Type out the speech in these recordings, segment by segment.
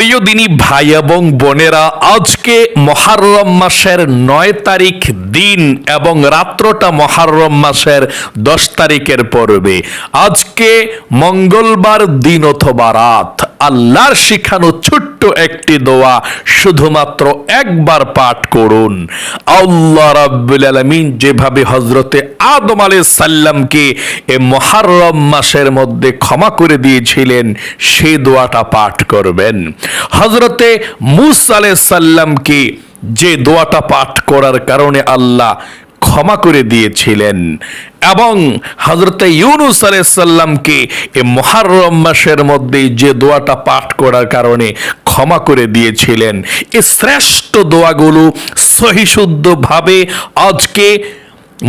প্রিয় দিনী ভাই এবং বোনেরা, আজকে মহারম মাসের নয় তারিখ দিন এবং রাত্রটা মহারম মাসের দশ তারিখের পর্বে। আজকে মঙ্গলবার দিন অথবা রাত, আল্লাহর শিখানো ছোট্ট একটি দোয়া শুধুমাত্র একবার পাঠ করুন। আল্লাহ রাব্বুল আলামিন যেভাবে হজরতে আদম আলাইহিস সাল্লামকে এ মহারম মাসের মধ্যে ক্ষমা করে দিয়েছিলেন, সেই দোয়াটা পাঠ করবেন। হজরতে মুসা সাল্লামকে যে দোয়াটা পাঠ করার কারণে আল্লাহ ক্ষমা করে দিয়েছিলেন এবং হজরত ইউনুস আলাইসাল্লামকে এ মহারম মাসের মধ্যে যে দোয়াটা পাঠ করার কারণে ক্ষমা করে দিয়েছিলেন। এই শ্রেষ্ঠ দোয়াগুলো সহিশুদ্ধভাবে আজকে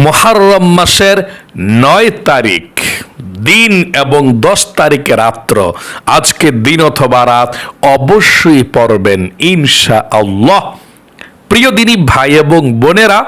মহারম মাসের নয় তারিখ, দিন এবং দশ তারিখে রাত্র, আজকে দিন অথবা রাত অবশ্যই পড়বেন ইনশা আল্লাহ প্রিয় দিনী ভাই এবং বোনেরা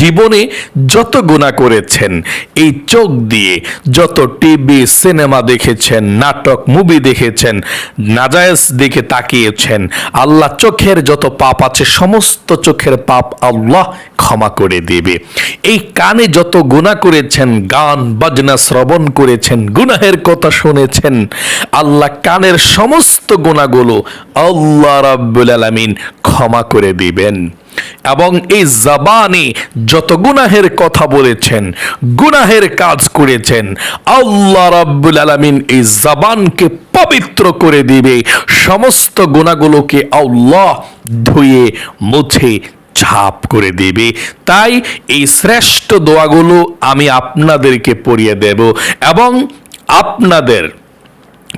জীবনে যত গুণা করেছেন, এই চোখ দিয়ে যত টিভি সিনেমা দেখেছেন, নাটক মুভি দেখেছেন, নাজায়েজ দেখে তাকিয়েছেন, আল্লাহ চোখের যত পাপ আছে, সমস্ত চোখের পাপ আল্লাহ ক্ষমা করে দেবে। এই কানে যত গুণা করেছেন, গান, বাজনা, শ্রবণ করেছেন, গুনাহের কথা শুনেছেন, আল্লাহ কানের সমস্ত গুণাগুলো আল্লাহ রাব্বুল আলামিন ক্ষমা করে দিবেন। এবং এই জবানে যত গুনাহের কথা বলেছেন, গুনাহের কাজ করেছেন, আল্লাহ রাব্বুল আলামিন এই জবানকে পবিত্র করে দিবে। সমস্ত গুণাগুলোকে আল্লাহ ধুয়ে, মুছে, ছাপ করে দেবে। তাই এই শ্রেষ্ঠ দোয়াগুলো আমি আপনাদেরকে পড়িয়ে দেব এবং আপনাদের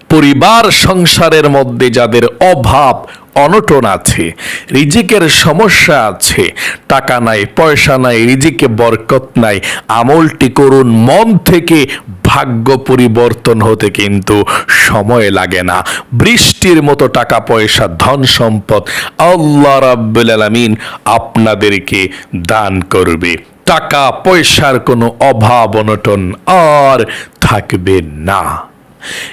পরিবার সংসারের মধ্যে যাদের অভাব অনটন আছে, রিজিকের সমস্যা আছে, টাকা নাই, পয়সা নাই, রিজিকে বরকত নাই, আমলটি করুন, মন থেকে ভাগ্য পরিবর্তন হতে কিন্তু সময় লাগে না। বৃষ্টির মতো টাকা পয়সা, ধন সম্পদ আল্লাহ রাব্বুল আলামিন আপনাদেরকে দান করবে। টাকা পয়সার কোনো অভাব, অনটন আর থাকবে না।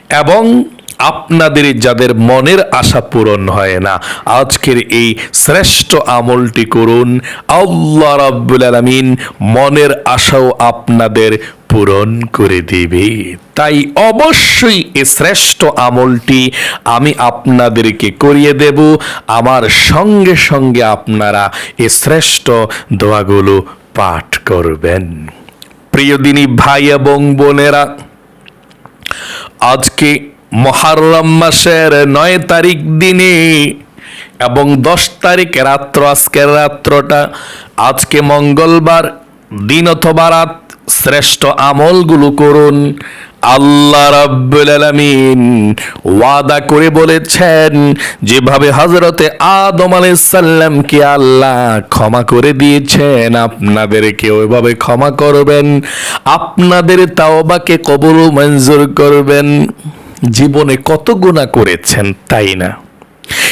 এবং আপনাদের যাদের মনের আশা পূরণ হয় না, আজকের এই শ্রেষ্ঠ আমলটি করুন। আল্লাহ রাব্বুল আলামিন মনের আশাও আপনাদের পূরণ করে দেবে। তাই অবশ্যই এই শ্রেষ্ঠ আমলটি আমি আপনাদেরকে করিয়ে দেব। আমার সঙ্গে সঙ্গে আপনারা এই শ্রেষ্ঠ দোয়াগুলো পাঠ করবেন। প্রিয় দিনী ভাই এবং বোনেরা, আজকে মহারম মাসের নয় তারিখ দিনে এবং দশ তারিখ রাত্র, আজকের রাত্রটা, আজকে মঙ্গলবার, দিন অথবা রাত, শ্রেষ্ঠ আমলগুলো করুন। আল্লাহ রাব্বুল আলামিন ওয়াদা করে বলেছেন, যেভাবে হযরতে আদম আলাইহিস সালামকে আল্লাহ ক্ষমা করে দিয়েছেন, আপনাদেরকে ওইভাবে ক্ষমা করবেন, আপনাদের তাওবাকে কবুল মঞ্জুর করবেন। জীবনে কত গুনাহ করেছেন তাই না?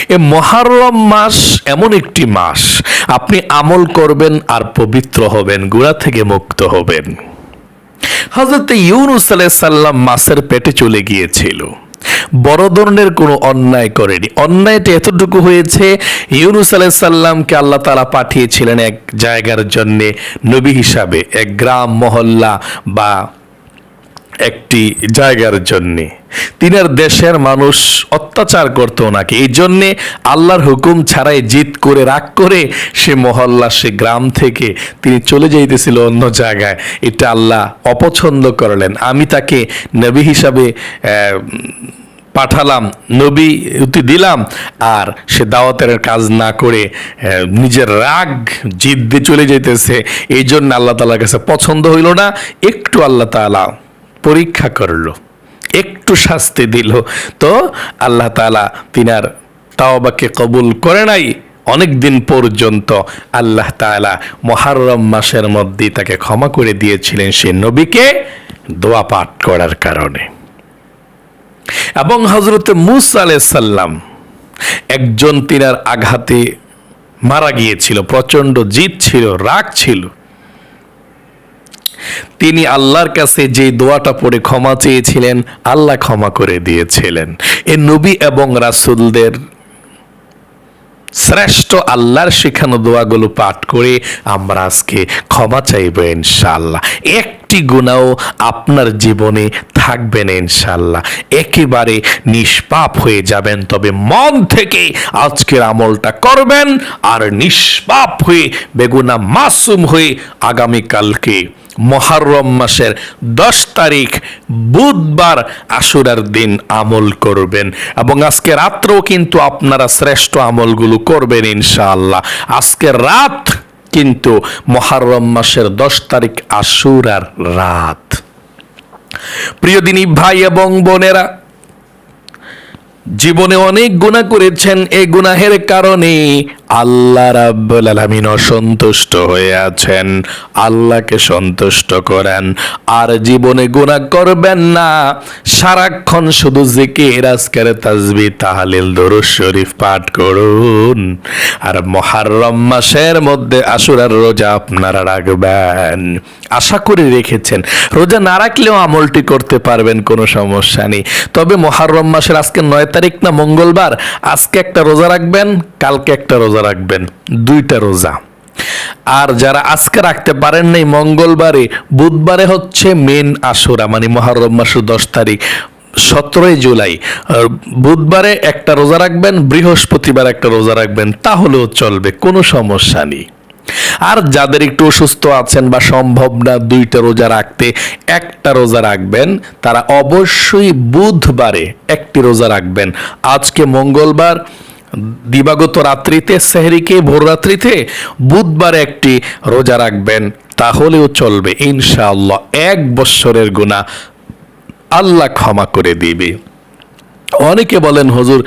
এ মহারম মাস এমন একটি মাস। আপনি আমল করবেন আর পবিত্র হবেন গুণা থেকে মুক্ত হবেন। হজরত ইউনুস সাল্লাম মাসের পেটে চলে গিয়েছিল। বড় ধরনের কোনো অন্যায় করেনি। অন্যায়টা এতটুকু হয়েছে, ইউনুস সাল্লামকে আল্লাহ তালা পাঠিয়েছিলেন এক জায়গার জন্যে নবী হিসাবে, এক গ্রাম, মহল্লা বা একটি জায়গার জন্যে। তিনার দেশের মানুষ অত্যাচার করতো ওনাকে। এই জন্যে আল্লাহর হুকুম ছাড়াই জিত করে, রাগ করে সে মহল্লা, সে গ্রাম থেকে তিনি চলে যাইতেছিল অন্য জায়গায়। এটা আল্লাহ অপছন্দ করলেন। আমি তাকে নবী হিসাবে পাঠালাম, নবী উতি দিলাম, আর সে দাওয়াতের কাজ না করে নিজের রাগ, জিদ দিয়ে চলে যেতেছে এই জন্য আল্লাহ তালার কাছে পছন্দ হইল না, একটু আল্লাহ তালা পরীক্ষা করল। একটু শাস্তি দিল। তো আল্লাহ তালা তিনার তাওবাকে কবুল করে নাই। অনেক দিন পর্যন্ত আল্লাহ তাআলা মহারম মাসের মধ্যে তাকে ক্ষমা করে দিয়েছিলেন সে নবীকে দোয়া পাঠ করার কারণে। এবং হজরত মুসা সাল্লাম একজন তিনার আঘাতে মারা গিয়েছিল, প্রচণ্ড জিত ছিল, রাগ ছিল। তিনি আল্লাহর কাছে যে দোয়াটা পড়ে ক্ষমা চেয়েছিলেন, আল্লাহ ক্ষমা করে দিয়েছিলেন। এ নবী এবং রাসূলদের শ্রেষ্ঠ আল্লাহর শেখানো দোয়াগুলো পাঠ করে আমরা আজকে ক্ষমা চাইব ইনশাল্লাহ একটি গুণাও আপনার জীবনে থাকবে না ইনশাল্লাহ একেবারে নিষ্পাপ হয়ে যাবেন, তবে মন থেকে আজকের আমলটা করবেন আর নিষ্পাপ হয়ে, বেগুনা মাসুম হয়ে আগামীকালকে মহারম মাসের দশ তারিখ বুধবার আশুরার দিন আমল করবেন। এবং আজকে রাত্রেও কিন্তু আপনারা শ্রেষ্ঠ আমলগুলো করবেন ইনশাআল্লাহ। আজকে রাত কিন্তু মহারম মাসের দশ তারিখ আশুরার রাত। প্রিয় দিনী ভাই এবং বোনেরা, জীবনে অনেক গুণা করেছেন এই গুনাহের কারণে আল্লাহ রাব্বুল আলামিন অসন্তুষ্ট হয়ে আছেন। আল্লাহকে সন্তুষ্ট করেন। আর জীবনে গুনাহ করবেন না। সারাক্ষণ শুধু জিকির, আজকের তাজবি, তাহলিল, দরুদ শরীফ পাঠ করুন। আর মহারম মাসের মধ্যে আশুরার রোজা আপনারা রাখবেন। আশা করে রেখেছেন। রোজা না রাখলেও আমলটি করতে পারবেন, কোনো সমস্যা নেই। তবে মহারম মাসের আজকে নয় তারিখ না মঙ্গলবার? আজকে একটা রোজা রাখবেন? কালকে একটা রোজা রাখবেন, দুইটা রোজা। আর যারা আজকে রাখতে পারেন নাই, মঙ্গলবারে, বুধবারে হচ্ছে মেন আশুরা মানে মহারম মাসের দশ তারিখ, সতেরোই জুলাই। বুধবারে একটা রোজা রাখবেন, বৃহস্পতিবার একটা রোজা রাখবেন, তাহলেও চলবে, কোনো সমস্যা নেই। আর যাদের একটু অসুস্থ আছেন বা সম্ভব না দুইটা রোজা রাখতে, একটা রোজা রাখবেন, তারা অবশ্যই বুধবারে একটি রোজা রাখবেন। আজকে মঙ্গলবার দিবাগত রাত্রিতে, সেহরিকে ভোর রাত্রিতে বুধবারে একটি রোজা রাখবেন, তাহলেও চলবে ইনশাআল্লাহ। এক বৎসরের গুণা আল্লাহ ক্ষমা করে দিবে। অনেকে বলেন, হুজুর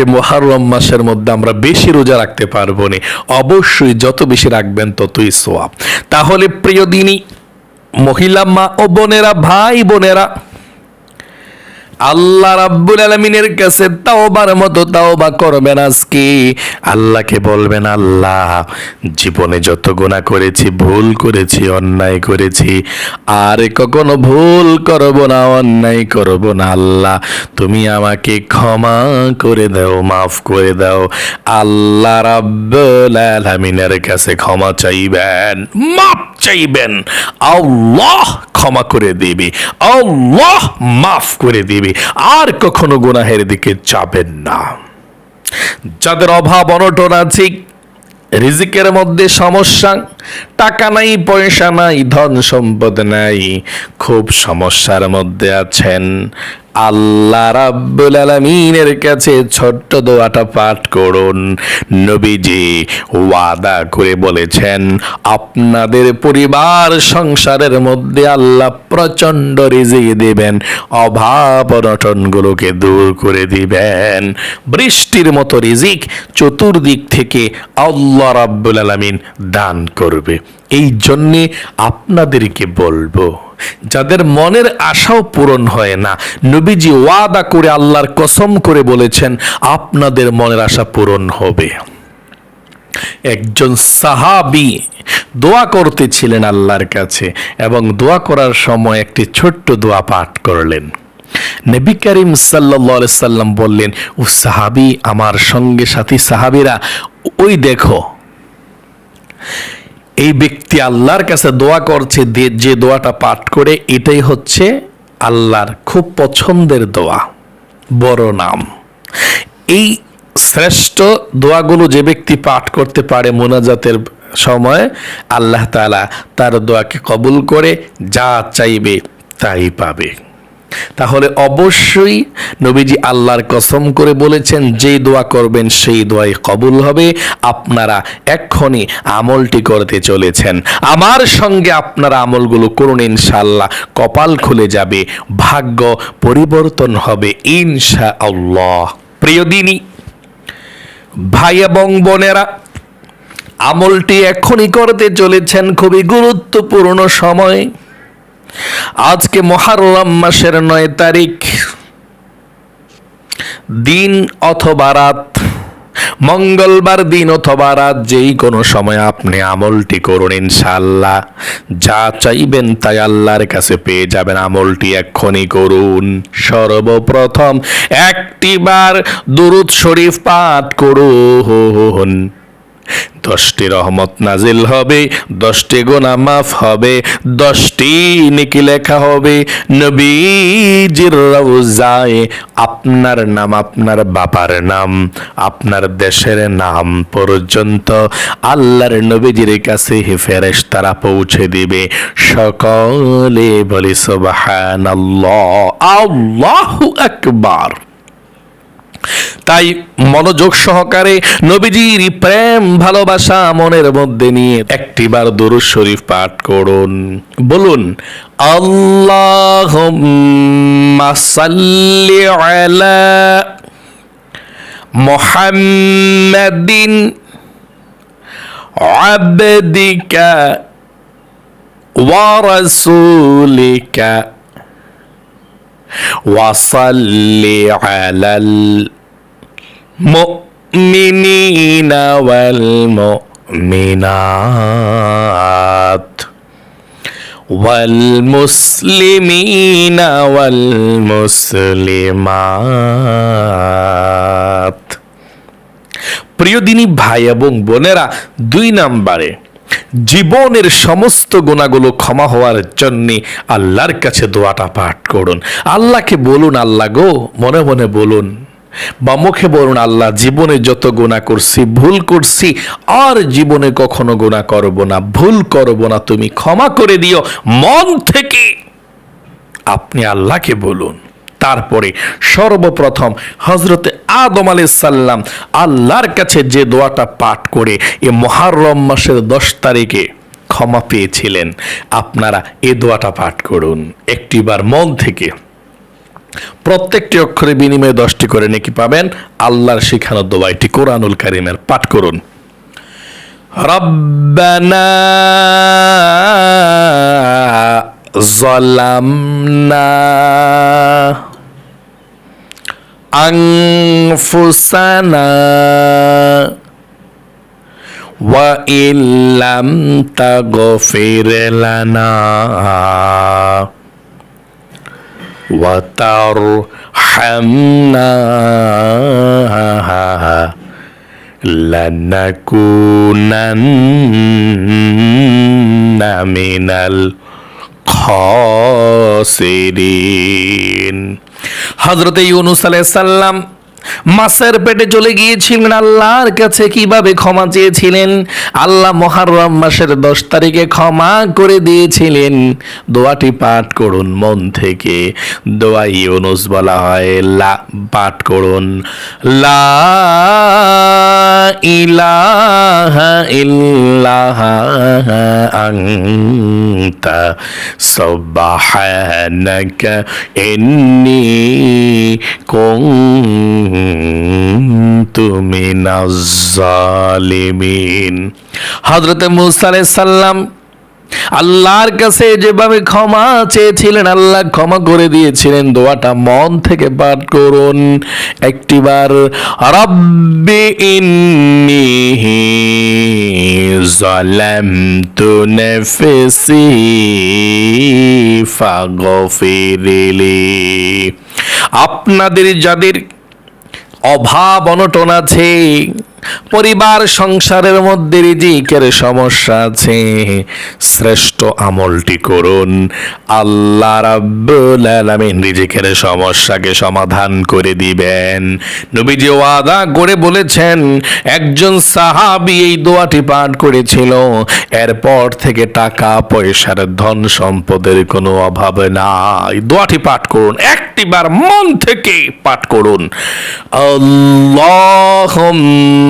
এই মহারম মাসের মধ্যে আমরা বেশি রোজা রাখতে পারব না। অবশ্যই যত বেশি রাখবেন, ততই সোয়াব তাহলে প্রিয় দিনী, মহিলা মা ও বোনেরা, ভাই বোনেরা আল্লাহ রাব্বুল আলমিনের কাছে তাওবার মতো তাওবা করবেন আজকে। আল্লাহকে বলবেন, আল্লাহ, জীবনে যত গুণা করেছি, ভুল করেছি, অন্যায় করেছি, আর কখনো ভুল করব না, অন্যায় করব না, আল্লাহ, তুমি আমাকে ক্ষমা করে দাও, মাফ করে দাও। আল্লাহ রাব্বুল আলামিনের কাছে ক্ষমা চাইবেন, মাফ চাইবেন। আল্লাহ ক্ষমা করে দিবে, আল্লাহ মাফ করে দিবে। আর কখনো গুনাহের দিকে যাবেন না। যাদের অভাব, অনটন আছে, রিজিকের মধ্যে সমস্যা, টাকা নাই, পয়সা নাই, ধন সম্পদ নাই, খুব সমস্যার মধ্যে আছেন। আল্লাহ রাব্বুল আলামিনের কাছে ছোট্ট দোয়াটা পাঠ করুন। নবীজি ওয়াদা করে বলেছেন, আপনাদের পরিবার সংসারের মধ্যে আল্লাহ প্রচণ্ড রিজিক দিবেন, অভাব অনটনগুলোকে দূর করে দিবেন। বৃষ্টির মতো রিজিক চতুর্দিক থেকে আল্লাহ রাব্বুল আলামিন দান করবে। এই জন্যে আপনাদেরকে বলব যাদের মনের আশাও পূরণ হয় না। নবীজি ওয়াদা করে আল্লাহর কসম করে বলেছেন, আপনাদের মনের আশা পূরণ হবে। একজন সাহাবি দোয়া করতেছিলেন আল্লাহর কাছে এবং দোয়া করার সময় একটি ছোট্ট দোয়া পাঠ করলেন। নবী করিম সাল্লা সাল্লাম বললেন, ও সাহাবি, আমার সঙ্গে সাথী সাহাবিরা, ওই দেখো এই ব্যক্তি আল্লাহর কাছে দোয়া করছে যে- দোয়াটা পাঠ করে, এটাই হচ্ছে আল্লাহর খুব পছন্দের দোয়া। বড় নাম। এই শ্রেষ্ঠ দোয়াগুলো যে ব্যক্তি পাঠ করতে পারে মোনাজাতের সময়, আল্লাহ তাআলা তার দোয়াকে কবুল করে, যা চাইবে তাই পাবে। তাহলে অবশ্যই নবীজি আল্লাহর কসম করে বলেছেন, যেই দোয়া করবেন সেই দোয়াই কবুল হবে। আপনারা এক্ষুনি আমলটি করতে চলেছেন। আমার সঙ্গে আপনারা আমলগুলো করুন ইনশাআল্লাহ, কপাল খুলে যাবে, ভাগ্য পরিবর্তন হবে ইনশা আল্লাহ প্রিয় দিনী, ভাই এবং বোনেরা, আমলটি এখনই করতে চলেছেন খুবই গুরুত্বপূর্ণ সময়। আজকে মহারম মাসের নয় তারিখ। দিন অথবা রাত, মঙ্গলবার দিন অথবা রাত, যেই কোনো সময় আপনি আমলটি করুন ইনশাল্লাহ যা চাইবেন তাই আল্লাহর কাছে পেয়ে যাবেন, আমলটি এক্ষুনি করুন। সর্বপ্রথম একটিবার দুরুদ শরীফ পাঠ করুন। দশটি রহমত নাজিল হবে, দশটি গোনা মাফ হবে, দশটি নিকি লেখা হবে। নবীজির রওজায় আপনার নাম, আপনার বাবার নাম, আপনার দেশের নাম পর্যন্ত আল্লাহর নবীজির কাছে ফেরেশ তারা পৌঁছে দিবে। সকলে বলি, সুবহানাল্লাহ, আল্লাহু আকবার। তাই মনোযোগ সহকারে নবীজির প্রেম ভালোবাসা মনের মধ্যে নিয়ে একটিবার দুরুদ শরীফ পাঠ করুন বলুন আল্লাহ সাল্লি আলা মুহাম্মাদিন আবদিকা ওয়া রাসূলিকা وصل على المؤمنين والمؤمنات والمسلمين والمسلمات প্রিয় দিনী ভাই এবং বোনেরা দুই নাম্বারে জীবনের সমস্ত গুণাগুলো ক্ষমা হওয়ার জন্যে আল্লাহর কাছে দোয়াটা পাঠ করুন আল্লাহকে বলুন আল্লাহ গো মনে মনে বলুন বা মুখে বলুন, আল্লাহ, জীবনে যত গুণা করছি, ভুল করছি, আর জীবনে কখনো গুণা করব না। ভুল করব না, তুমি ক্ষমা করে দিও। মন থেকে আপনি আল্লাহকে বলুন। তারপরে সর্বপ্রথম হজরতে আদম সাল্লাম আল্লাহর কাছে যে দোয়াটা পাঠ করে এ মহারম মাসের দশ তারিখে ক্ষমা পেয়েছিলেন। আপনারা এ দোয়াটা পাঠ করুন। একটিবার মন থেকে প্রত্যেকটি অক্ষরে বিনিময়ে দশটি করে নাকি পাবেন আল্লাহর শিখানো দোয়াইটি কোরআনুল কারিমের পাঠ করুন রব্বানা ظلمنا أنفسنا وإن لم تغفر لنا وترحمنا لنكونن من الخاسرين হজরতে ইউনুস আলাইহিস সালাম মাছের পেটে চলে গিয়েছিলেন আল্লাহর কাছে কীভাবে ক্ষমা চেয়েছিলেন? আল্লাহ মহারম মাসের দশ তারিখে ক্ষমা করে দিয়েছিলেন। দোয়াটি পাঠ করুন মন থেকে। দোয়া ইউনুস বলা হয়, লা, পাঠ করুন। লা ইলাহা ইল্লাহা আনতা। সুবহানাকা ইন্নী কুনতু মিনাজ জালিমিন হযরতে মুসা আলাইহিস সালাম আল্লাহর কাছে যেভাবে ক্ষমা চেয়েছিলেন, আল্লাহ ক্ষমা করে দিয়েছিলেন। দোয়াটা মন থেকে পাঠ করুন। একটিবার, রব্বি ইন্নি জালামতু নাফসি ফাগফিরলি। আপনাদের যাদের অভাব অনটন আছে পরিবার সংসারের মধ্যে রিজিকের সমস্যা আছে। শ্রেষ্ঠ আমলটি করুন। আল্লাহ রাব্বুল আলামিন রিজিকের সমস্যাকে সমাধান করে দিবেন। নবীজি ওয়াদা করে বলেছেন, একজন সাহাবী এই দোয়াটি পাঠ করেছিল। এরপর থেকে টাকা, পয়সার ধন সম্পদের কোনো অভাব নাই। দোয়াটি পাঠ করুন, একটিবার মন থেকে পাঠ করুন। আল্লাহুম্মা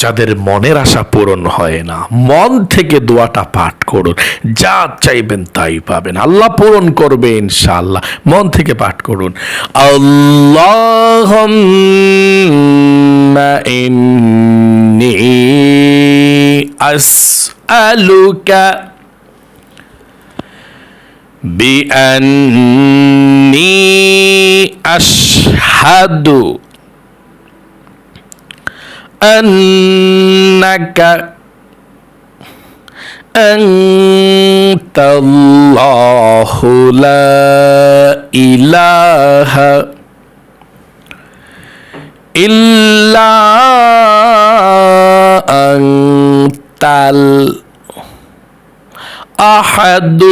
যাদের মনের আশা পূরণ হয় না মন থেকে দোয়াটা পাঠ করুন যা চাইবেন তাই পাবেন আল্লাহ পূরণ করবে ইনশাআল্লাহ মন থেকে পাঠ করুন আল্লাহ ইন্নি আসআলুকা بأني أشهد أنك أنت الله لا إله إلا أنت الأحد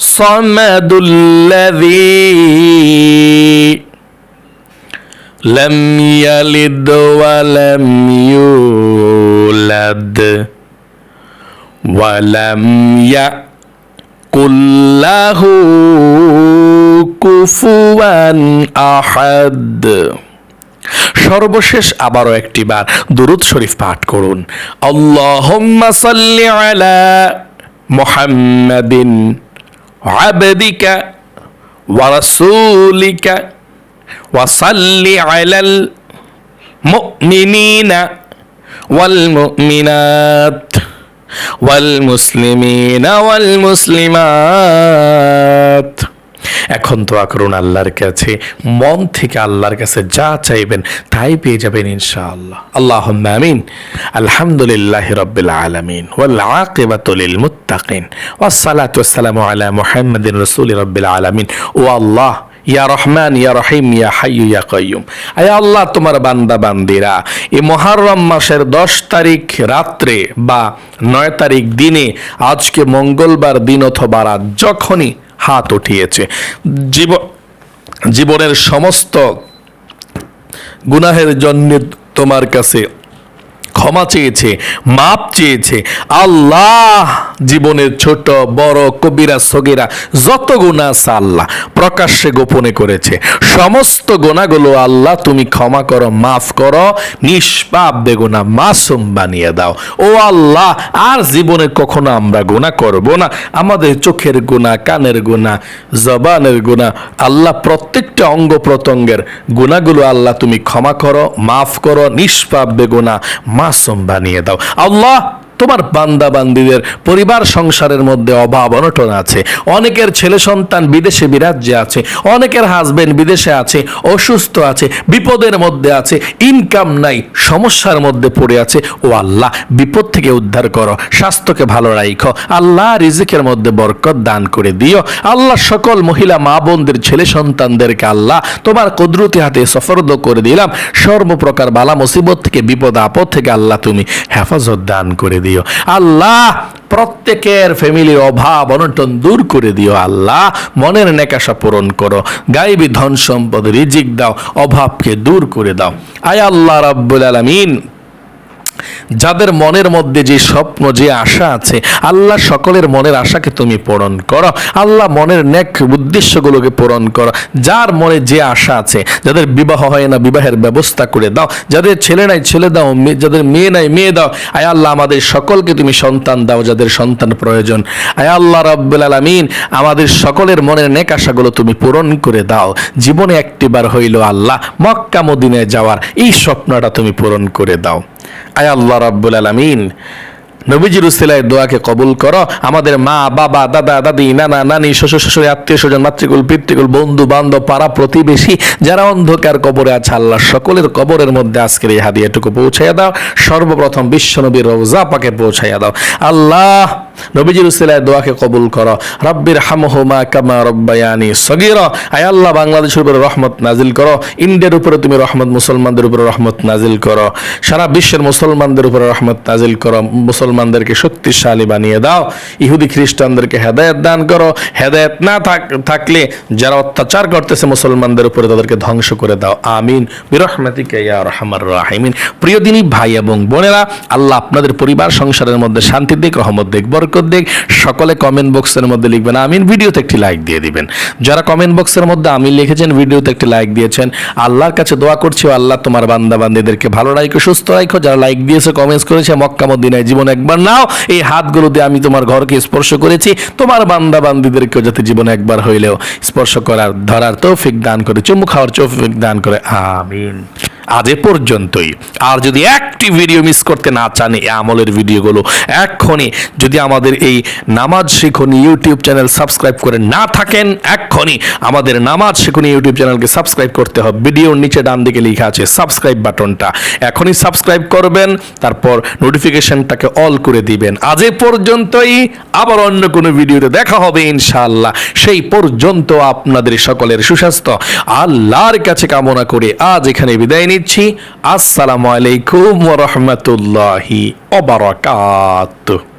الصمد الذي لم يلد ولم يولد ولم يكن له كفوا أحد সর্বশেষ আবারও একটি বার দুরুদ শরীফ পাঠ করুন আল্লাহুম্মা সাল্লি আলা মুহাম্মাদিন আবদিকা ওয়া রাসূলিকা ওয়া সাল্লি আলাল মুমিনিনা ওয়াল মুমিনাত ওয়াল মুসলিমিনা ওয়াল মুসলিমাত এখন দোয়া করুন আল্লাহর কাছে, মন থেকে আল্লাহর কাছে যা চাইবেন তাই পেয়ে যাবেন ইনশাআল্লাহ। আল্লাহ আমিন। আলহামদুলিল্লাহ রব্বিল আলমিন। ওয়াল আকিবাতু লিল মুত্তাকিন। ওয়াসসালাতু ওয়াসসালামু আলা মুহাম্মাদিন রাসূলি রব্বিল আলামিন। ও আল্লাহ ইয়া রহমান, ইয়া রহিম, ইয়া হাইয়ু, ইয়া কাইয়ুম। আয় আল্লাহ, তোমার বান্দা, বান্দিরা, এই মহারম মাসের দশ তারিখ রাত্রে বা নয় তারিখ দিনে, আজকে মঙ্গলবার দিন অথবা রাত যখনই হাত উঠিয়েছে। জীব, জীবনের সমস্ত গুনাহের জন্য তোমার কাছে ক্ষমা চেয়েছে, মাপ চেয়েছে। আল্লাহ জীবনের ছোট, বড় কবিরা, সগিরা, যত গুণা আল্লাহ প্রকাশ্যে গোপনে করেছে। সমস্ত গোনাগুলো আল্লাহ তুমি ক্ষমা করো, মাফ করো, নিষ্পাপ বেগুনা মাসুম বানিয়ে দাও। ও আল্লাহ, আর জীবনে কখনো আমরা গুণা করব না। আমাদের চোখের গুণা কানের গুণা জবানের গুণা আল্লাহ প্রত্যেকটা অঙ্গ প্রত্যঙ্গের গুণাগুলো আল্লাহ তুমি ক্ষমা করো, মাফ করো, নিষ্পাপ বেগুনা মাসুম বানিয়ে দাও। আল্লাহ তোমার বান্দা বান্দিদের পরিবার সংসারের মধ্যে অভাব অনটন আছে। অনেকের ছেলে সন্তান বিদেশে বিরাজ্যে আছে, অনেকের হাজবেন্ড বিদেশে আছে, অসুস্থ আছে, বিপদের মধ্যে আছে ইনকাম নাই, সমস্যার মধ্যে পড়ে আছে। ও আল্লাহ, বিপদ থেকে উদ্ধার করো, স্বাস্থ্যকে ভালো রাখো আল্লাহ রিজিকের মধ্যে বরকত দান করে দিও। আল্লাহ সকল মহিলা, মা বোনদের, ছেলে সন্তানদেরকে আল্লাহ তোমার কুদরতি হাতে সফরদ করে দিলাম। সর্বপ্রকার বালা মুসিবত থেকে, বিপদ আপদ থেকে আল্লাহ তুমি হেফাজত দান করে দিও। আল্লাহ প্রত্যেকের ফ্যামিলির অভাব, অনটন দূর করে দিও আল্লাহ। মনের নেকাশা পূরণ করো। গাইবি ধন সম্পদ, রিজিক দাও, অভাবকে দূর করে দাও। আয় আল্লাহ রাব্বুল আলামিন। যাদের মনের মধ্যে যে স্বপ্ন, যে আশা আছে, আল্লাহ সকলের মনের আশাকে তুমি পূরণ করো। আল্লাহ মনের নেক উদ্দেশ্যগুলোকে পূরণ করো। যার মনে যে আশা আছে, যাদের বিবাহ হয় না, বিবাহের ব্যবস্থা করে দাও। যাদের ছেলে নাই, ছেলে দাও যাদের মেয়ে নাই, মেয়ে দাও। আয় আল্লাহ আমাদের সকলকে তুমি সন্তান দাও, যাদের সন্তান প্রয়োজন। আয় আল্লাহ রাব্বুল আলামিন, আমাদের সকলের মনের নেক আশাগুলো তুমি পূরণ করে দাও। জীবনে একটিবার হইল আল্লাহ, মক্কা, মদিনায় যাওয়ার এই স্বপ্নটা তুমি পূরণ করে দাও। আয় আল্লাহ রাব্বুল আলামিন। নবীজির উসিলায় দোয়াকে কবুল করো। আমাদের মা, বাবা, দাদা, দাদি, নানা, নানি, শ্বশুর শ্বশুর আত্মীয় স্বজন, মাতৃকুল, পিতৃকুল, বন্ধু বান্ধব, পাড়া প্রতিবেশী, যারা অন্ধকার কবরে আছে আল্লাহ সকলের কবরের মধ্যে আজকের এই হাদিয়াটুকু পৌঁছাইয়া দাও। সর্বপ্রথম বিশ্বনবীর রৌজা পাকে পৌঁছাইয়া দাও। আল্লাহ নবীজির উসিলায় দোয়াকে কবুল করো। রব্বির হামহুমা কামা রব্বায়ানি সগীর। আয় আল্লাহ, বাংলাদেশের উপরে রহমত নাজিল করো। ইন্ডিয়ার উপরে তুমি রহমত, মুসলমানদের উপরে রহমত নাজিল করো। সারা বিশ্বের মুসলমানদের উপরে রহমত নাজিল করো। মুসলমানদেরকে শক্তিশালী বানিয়ে দাও। ইহুদি খ্রিস্টানদেরকে হেদায়েত দান করো। হেদায়েত না থাকলে যারা অত্যাচার করতেছে মুসলমানদের উপরে তাদেরকে ধ্বংস করে দাও। আমিন। প্রিয় দিনী ভাই এবং বোনেরা, আল্লাহ আপনাদের পরিবার, সংসারের মধ্যে শান্তি দিক, রহমত দিক বরকত দিক সকলে কমেন্ট বক্সের মধ্যে লিখবেন। আমিন, ভিডিওতে একটি লাইক দিয়ে দিবেন। যারা কমেন্ট বক্সের মধ্যে আমিন লিখেছেন, ভিডিওতে একটি লাইক দিয়েছেন, আল্লাহর কাছে দোয়া করছি আল্লাহ তোমার বান্দা বান্দিদেরকে ভালো রাখো সুস্থ রাখো যারা লাইক দিয়েছে কমেন্টস করেছে, মক্কা, মদিনায় জীবন একবার নাও। এই হাতগুলো দিয়ে আমি তোমার ঘরকে স্পর্শ করেছি। তোমার বান্দা বান্দিদেরকেও যাতে জীবনে একবার হইলেও স্পর্শ করার, ধরার তৌফিক দান করে চুমু খাওয়ার তৌফিক দান করে। আমিন। আজ পর্যন্তই। আর যদি একটি ভিডিও মিস করতে না চান এই আমলের ভিডিওগুলো এক্ষণি যদি আমাদের এই নামাজ শিখুন ইউটিউব চ্যানেল সাবস্ক্রাইব করে না থাকেন এক্ষণি আমাদের নামাজ শিখুন ইউটিউব চ্যানেলকে সাবস্ক্রাইব করতে হবে। ভিডিওর নিচে ডান দিকে লেখা আছে সাবস্ক্রাইব বাটনটা। এখনই সাবস্ক্রাইব করবেন, তারপর নোটিফিকেশনটাকে অল করে দিবেন। আজ পর্যন্তই, আবার অন্য কোনো ভিডিওতে দেখা হবে ইনশাআল্লাহ। সেই পর্যন্ত আপনাদের সকলের সুস্বাস্থ্য, আল্লাহর কাছে কামনা করে আজ এখানে বিদায় নিচ্ছি আসসালামু আলাইকুম রাহমাতুল্লাহি ওয়া বারাকাতুহু